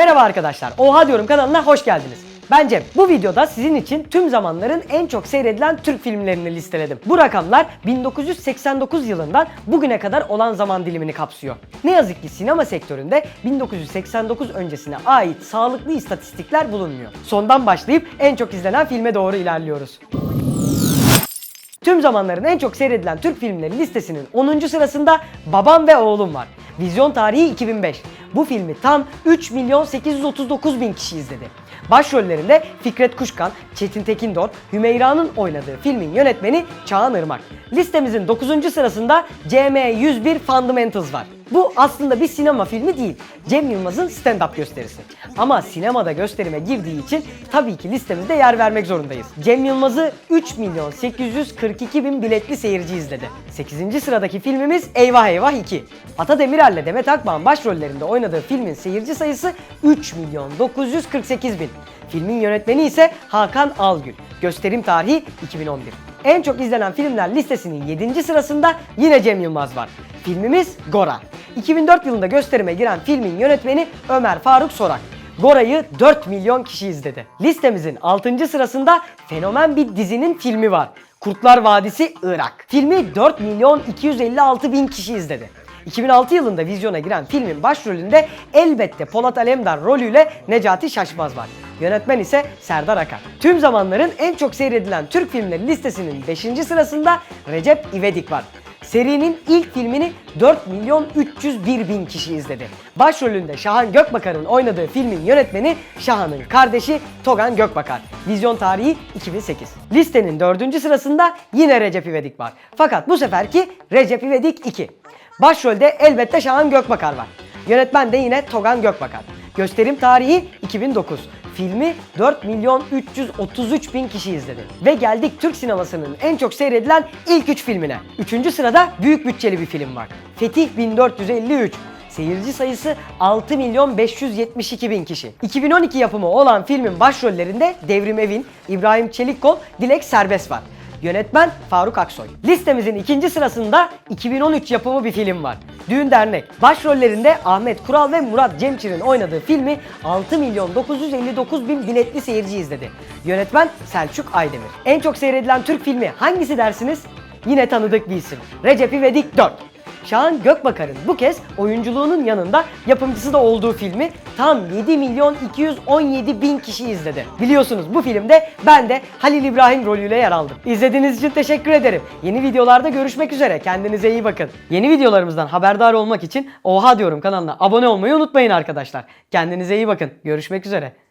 Merhaba arkadaşlar, Oha Diyorum kanalına hoş geldiniz. Ben Cem. Bu videoda sizin için tüm zamanların en çok seyredilen Türk filmlerini listeledim. Bu rakamlar 1989 yılından bugüne kadar olan zaman dilimini kapsıyor. Ne yazık ki sinema sektöründe 1989 öncesine ait sağlıklı istatistikler bulunmuyor. Sondan başlayıp en çok izlenen filme doğru ilerliyoruz. Tüm zamanların en çok seyredilen Türk filmleri listesinin 10. sırasında Babam ve Oğlum var. Vizyon tarihi 2005. Bu filmi tam 3 milyon 839 bin kişi izledi. Başrollerinde Fikret Kuşkan, Çetin Tekindor, Hümeyra'nın oynadığı filmin yönetmeni Çağan Irmak. Listemizin 9. sırasında CM101 Fundamentals var. Bu aslında bir sinema filmi değil. Cem Yılmaz'ın stand-up gösterisi. Ama sinemada gösterime girdiği için tabii ki listemizde yer vermek zorundayız. Cem Yılmaz'ı 3 milyon 842 bin biletli seyirci izledi. 8. sıradaki filmimiz Eyvah Eyvah 2. Ata Demirer'le Demet Akbağ'ın başrollerinde oynadığı filmin seyirci sayısı 3 milyon 948 bin. Filmin yönetmeni ise Hakan Algül. Gösterim tarihi 2011. En çok izlenen filmler listesinin 7. sırasında yine Cem Yılmaz var. Filmimiz Gora. 2004 yılında gösterime giren filmin yönetmeni Ömer Faruk Sorak. Gora'yı 4 milyon kişi izledi. Listemizin 6. sırasında fenomen bir dizinin filmi var. Kurtlar Vadisi Irak. Filmi 4 milyon 256 bin kişi izledi. 2006 yılında vizyona giren filmin başrolünde elbette Polat Alemdar rolüyle Necati Şaşmaz var. Yönetmen ise Serdar Akar. Tüm zamanların en çok seyredilen Türk filmleri listesinin 5. sırasında Recep İvedik var. Serinin ilk filmini 4 milyon 301 bin kişi izledi. Başrolünde Şahan Gökbakar'ın oynadığı filmin yönetmeni Şahan'ın kardeşi Togan Gökbakar. Vizyon tarihi 2008. Listenin 4. sırasında yine Recep İvedik var. Fakat bu seferki Recep İvedik 2. Başrolde elbette Şahan Gökbakar var. Yönetmen de yine Togan Gökbakar. Gösterim tarihi 2009. Filmi 4 milyon 333 bin kişi izledi. Ve geldik Türk sinemasının en çok seyredilen ilk 3 filmine. 3. sırada büyük bütçeli bir film var. Fetih 1453. Seyirci sayısı 6 milyon 572 bin kişi. 2012 yapımı olan filmin başrollerinde Devrim Evin, İbrahim Çelikkol, Dilek Serbest var. Yönetmen Faruk Aksoy. Listemizin ikinci sırasında 2013 yapımı bir film var. Düğün Dernek. Başrollerinde Ahmet Kural ve Murat Cemçir'in oynadığı filmi 6 milyon 959 bin biletli seyirci izledi. Yönetmen Selçuk Aydemir. En çok seyredilen Türk filmi hangisi dersiniz? Yine tanıdık bir isim. Recep İvedik 4. Şahan Gökbakar'ın bu kez oyunculuğunun yanında yapımcısı da olduğu filmi tam 7 milyon 217 bin kişi izledi. Biliyorsunuz bu filmde ben de Halil İbrahim rolüyle yer aldım. İzlediğiniz için teşekkür ederim. Yeni videolarda görüşmek üzere. Kendinize iyi bakın. Yeni videolarımızdan haberdar olmak için Oha diyorum kanalına abone olmayı unutmayın arkadaşlar. Kendinize iyi bakın. Görüşmek üzere.